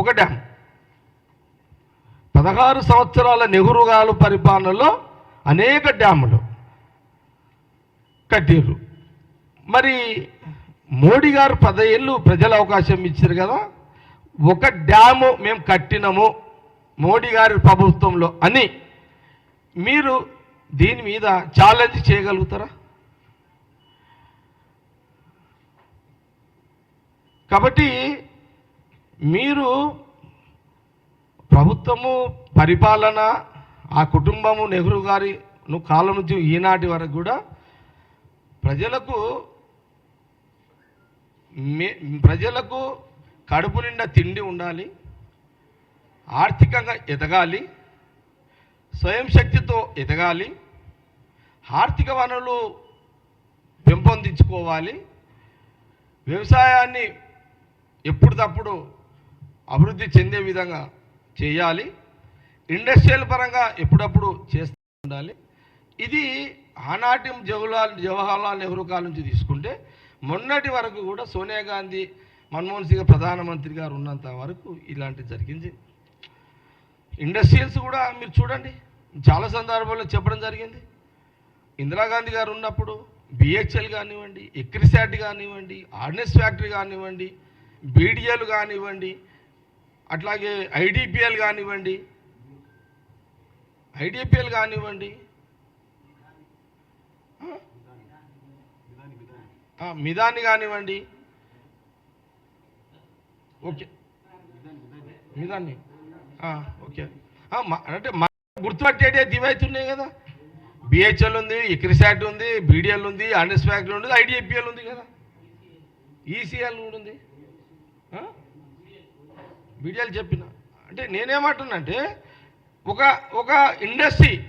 ఒక డ్యామ్ పదహారు సంవత్సరాల నెహ్రూ గారు పరిపాలనలో అనేక డ్యాములు కట్టిర్రు. మరి మోడీ గారు పదేళ్ళు ప్రజల అవకాశం ఇచ్చారు కదా ఒక డ్యాము మేము కట్టినము మోడీ గారి ప్రభుత్వంలో అని మీరు దీని మీద ఛాలెంజ్ చేయగలుగుతారా? కాబట్టి మీరు ప్రభుత్వము పరిపాలన ఆ కుటుంబము నెహ్రూ గారిను కాలం నుంచి ఈనాటి వరకు కూడా ప్రజలకు మే ప్రజలకు కడుపు నిండా తిండి ఉండాలి ఆర్థికంగా ఎదగాలి స్వయం శక్తితో ఎదగాలి ఆర్థిక వనరులు పెంపొందించుకోవాలి వ్యవసాయాన్ని ఎప్పటికప్పుడు అభివృద్ధి చెందే విధంగా చేయాలి. ఇండస్ట్రియల్ పరంగా ఎప్పుడప్పుడు చేస్తూ ఉండాలి ఇది ఆనాటి జవహర్లాల్ జవహర్లాల్ నెహ్రూ కాలం నుంచి తీసుకుంటే మొన్నటి వరకు కూడా సోనియా గాంధీ మన్మోహన్ సింగ్ ప్రధానమంత్రి గారు ఉన్నంత వరకు ఇలాంటివి జరిగింది. ఇండస్ట్రియల్స్ కూడా మీరు చూడండి చాలా సందర్భాల్లో చెప్పడం జరిగింది. ఇందిరాగాంధీ గారు ఉన్నప్పుడు బిహెచ్ఎల్ కానివ్వండి ఎక్రిసాట్ కానివ్వండి ఆర్నెస్ ఫ్యాక్టరీ కానివ్వండి బీడిఎల్ కానివ్వండి అట్లాగే ఐడిపిఎల్ కానివ్వండి. ఐడిపిఎల్ కానివ్వండి. మిదాని కానివ్వండి. ఓకే. మిదాన్ని ఓకే. అంటే మా గుర్తుపట్టేటి దివైతున్నాయి కదా. బిహెచ్ఎల్ ఉంది ఎక్రిసాట్ ఉంది బీడిఎల్ ఉంది ఆర్నెస్ ఫ్యాక్టరీ ఉంది ఐడిఎపిఎల్ ఉంది కదా. ఈసీఎల్ కూడా ఉంది. మీడియాలు చెప్పిన అంటే నేనేమంటున్నంటే ఒక ఒక ఇండస్ట్రీ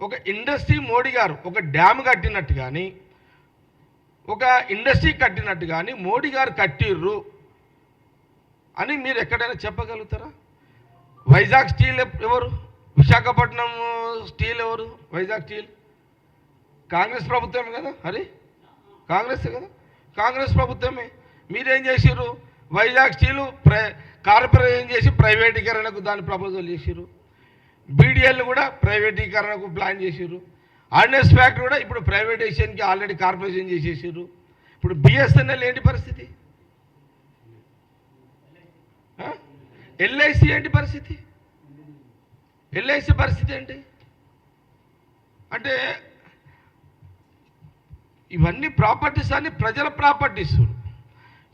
ఒక ఇండస్ట్రీ మోడీ గారు ఒక డ్యామ్ కట్టినట్టు కానీ ఒక ఇండస్ట్రీ కట్టినట్టు కానీ మోడీ గారు కట్టిర్రు అని మీరు ఎక్కడైనా చెప్పగలుగుతారా? వైజాగ్ స్టీల్ ఎవరు? విశాఖపట్నం స్టీల్ ఎవరు? వైజాగ్ స్టీల్? కాంగ్రెస్ ప్రభుత్వమే కదా హరి? కాంగ్రెస్ కదా? కాంగ్రెస్ ప్రభుత్వమే. మీరేం చేసిర్రు? వైజాగ్ స్టీలు ప్రై కార్పొరేషన్ చేసి ప్రైవేటీకరణకు దాని ప్రపోజల్ చేసిర్రు. బీడీఎల్ కూడా ప్రైవేటీకరణకు ప్లాన్ చేసిర్రు. ఆర్నెస్ ఫ్యాక్టరీ కూడా ఇప్పుడు ప్రైవేటైజేషన్కి ఆల్రెడీ కార్పొరేషన్ చేసేసారు ఇప్పుడు బిఎస్ఎన్ఎల్ ఏంటి పరిస్థితి? ఎల్ఐసి ఏంటి పరిస్థితి? ఎల్ఐసి పరిస్థితి ఏంటి? అంటే ఇవన్నీ ప్రాపర్టీస్ అన్ని ప్రజల ప్రాపర్టీస్.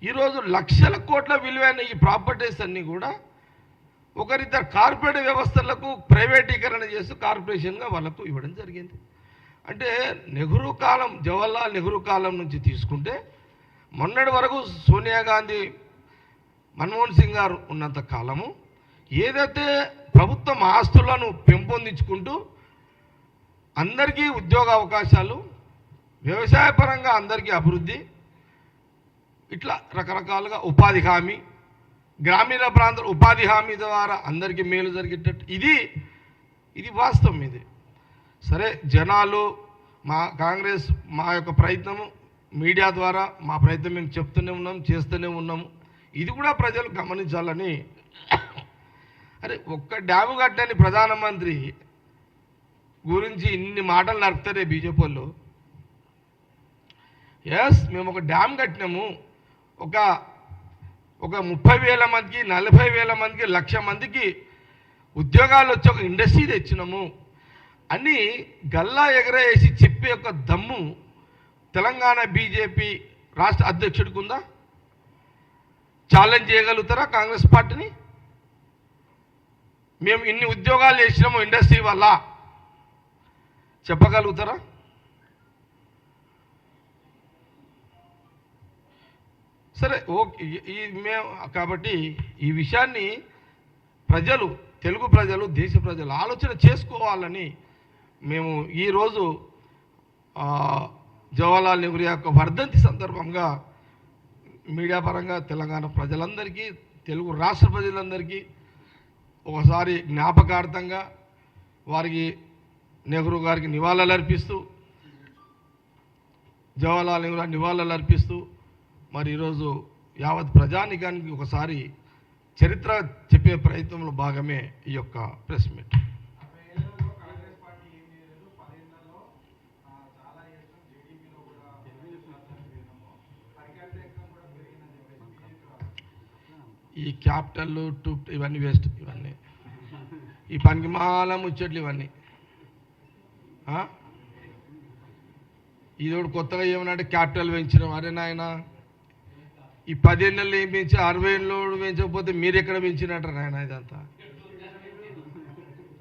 ఈరోజు లక్షల కోట్ల విలువైన ఈ ప్రాపర్టీస్ అన్నీ కూడా ఒకరిద్దరు కార్పొరేట్ వ్యవస్థలకు ప్రైవేటీకరణ చేస్తూ కార్పొరేషన్గా వాళ్ళకు ఇవ్వడం జరిగింది. అంటే నెహ్రూ కాలం జవహర్లాల్ నెహ్రూ కాలం నుంచి తీసుకుంటే మొన్నటి వరకు సోనియా గాంధీ మన్మోహన్ సింగ్ గారు ఉన్నంత కాలము ఏదైతే ప్రభుత్వం ఆస్తులను పెంపొందించుకుంటూ అందరికీ ఉద్యోగ అవకాశాలు వ్యవసాయపరంగా అందరికీ అభివృద్ధి ఇట్లా రకరకాలుగా ఉపాధి హామీ గ్రామీణ ప్రాంతాల ఉపాధి హామీ ద్వారా అందరికీ మేలు జరిగేటట్టు ఇది ఇది వాస్తవం ఇది. సరే జనాలు మా కాంగ్రెస్ మా యొక్క ప్రయత్నము మీడియా ద్వారా మా ప్రయత్నం మేము చెప్తూనే ఉన్నాం చేస్తూనే ఉన్నాము. ఇది కూడా ప్రజలు గమనించాలని. అరే ఒక్క డ్యాము కట్టని ప్రధానమంత్రి గురించి ఇన్ని మాటలు నడుపుతారే బీజేపీ వాళ్ళు? ఎస్ మేము ఒక డ్యామ్ కట్టినాము. ఒక ఒక ముప్పై వేల మందికి నలభై వేల మందికి లక్ష మందికి ఉద్యోగాలు వచ్చి ఒక ఇండస్ట్రీ తెచ్చినాము. అని గల్లా ఎగరేసి చెప్పే ఒక దమ్ము తెలంగాణ బీజేపీ రాష్ట్ర అధ్యక్షుడికి ఉందా? ఛాలెంజ్ చేయగలుగుతారా కాంగ్రెస్ పార్టీని? మేము ఇన్ని ఉద్యోగాలు చేసినాము ఇండస్ట్రీ వల్ల. చెప్పగలుగుతారా? సరే ఓకే. ఈ- మేము కాబట్టి ఈ విషయాన్ని ప్రజలు తెలుగు ప్రజలు దేశ ప్రజలు ఆలోచన చేసుకోవాలని మేము ఈరోజు జవహర్లాల్ నెహ్రూ యొక్క వర్ధంతి సందర్భంగా మీడియా పరంగా తెలంగాణ ప్రజలందరికీ తెలుగు రాష్ట్ర ప్రజలందరికీ ఒకసారి జ్ఞాపకార్థంగా వారికి నెహ్రూ గారికి నివాళులు అర్పిస్తూ జవహర్లాల్ నెహ్రూ నివాళులు అర్పిస్తూ మరి ఈరోజు యావత్ ప్రజానికానికి ఒకసారి చరిత్ర చెప్పే ప్రయత్నంలో భాగమే ఈ యొక్క ప్రెస్ మీట్. ఈ క్యాపిటల్ టూ ఇవన్నీ వేస్ట్ ఇవన్నీ. ఈ పనికి మాల ముచ్చట్లు ఇవన్నీ. ఇది ఇదోడు కొత్తగా ఏమన్నాడు? క్యాపిటల్ పెంచినాం. అరే నాయనా ఈ పదేళ్ళలో ఏం పెంచి? అరవై ఏళ్ళు పెంచకపోతే మీరు ఎక్కడ పెంచినట్టు ఆయన ఇదంతా?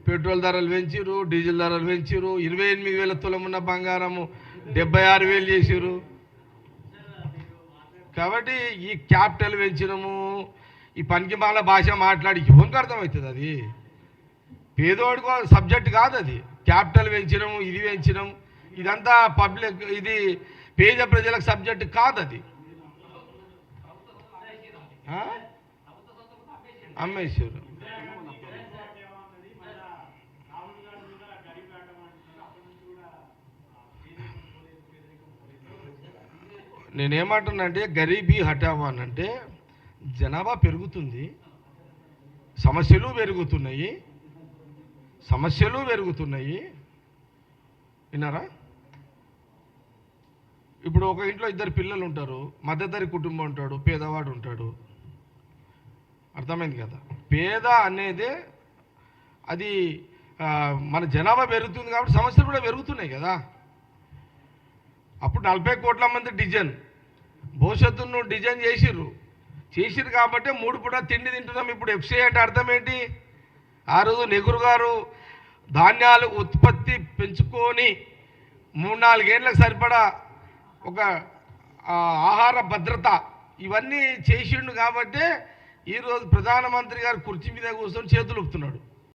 పెట్రోల్ ధరలు పెంచిరు డీజిల్ ధరలు పెంచిరు ఇరవై ఎనిమిది వేల తులం ఉన్న బంగారము డెబ్బై ఆరు వేలు చేసిరు కాబట్టి ఈ క్యాపిటల్ పెంచినము ఈ పనికి మాల భాష మాట్లాడి ఎవరికి అర్థమవుతుంది అది? పేదోడికో సబ్జెక్ట్ కాదు అది. క్యాపిటల్ పెంచడం ఇది పెంచడం ఇదంతా పబ్లిక్ ఇది పేద ప్రజలకు సబ్జెక్ట్ కాదు అది. ఆ? అమ్మేశ్వరు. నేనేమంటున్నా అంటే గరీబీ హటావా అంటే జనాభా పెరుగుతుంది సమస్యలు పెరుగుతున్నాయి సమస్యలు పెరుగుతున్నాయి. విన్నారా? ఇప్పుడు ఒక ఇంట్లో ఇద్దరు పిల్లలు ఉంటారు మధ్యతరి కుటుంబం ఉంటాడు పేదవాడు ఉంటాడు. అర్థమైంది కదా? పేద అనేది అది మన జనాభా పెరుగుతుంది కాబట్టి సమస్యలు కూడా పెరుగుతున్నాయి కదా? అప్పుడు నలభై కోట్ల మంది డిజైన్. భవిష్యత్తును డిజైన్ చేసిర్రు. చేసిర్రు కాబట్టి మూడు పూట తిండి తింటున్నాం. ఇప్పుడు ఎఫ్సీ అంటే అర్థం ఏంటి? ఆ రోజు నెహ్రూ గారు ధాన్యాలు ఉత్పత్తి పెంచుకొని మూడు నాలుగేళ్ళకు సరిపడా ఒక ఆహార భద్రత ఇవన్నీ చేసిండు కాబట్టి ఈరోజు ప్రధానమంత్రి గారు కుర్చీ మీద కూర్చొని చేతులు ఊపుతున్నాడు.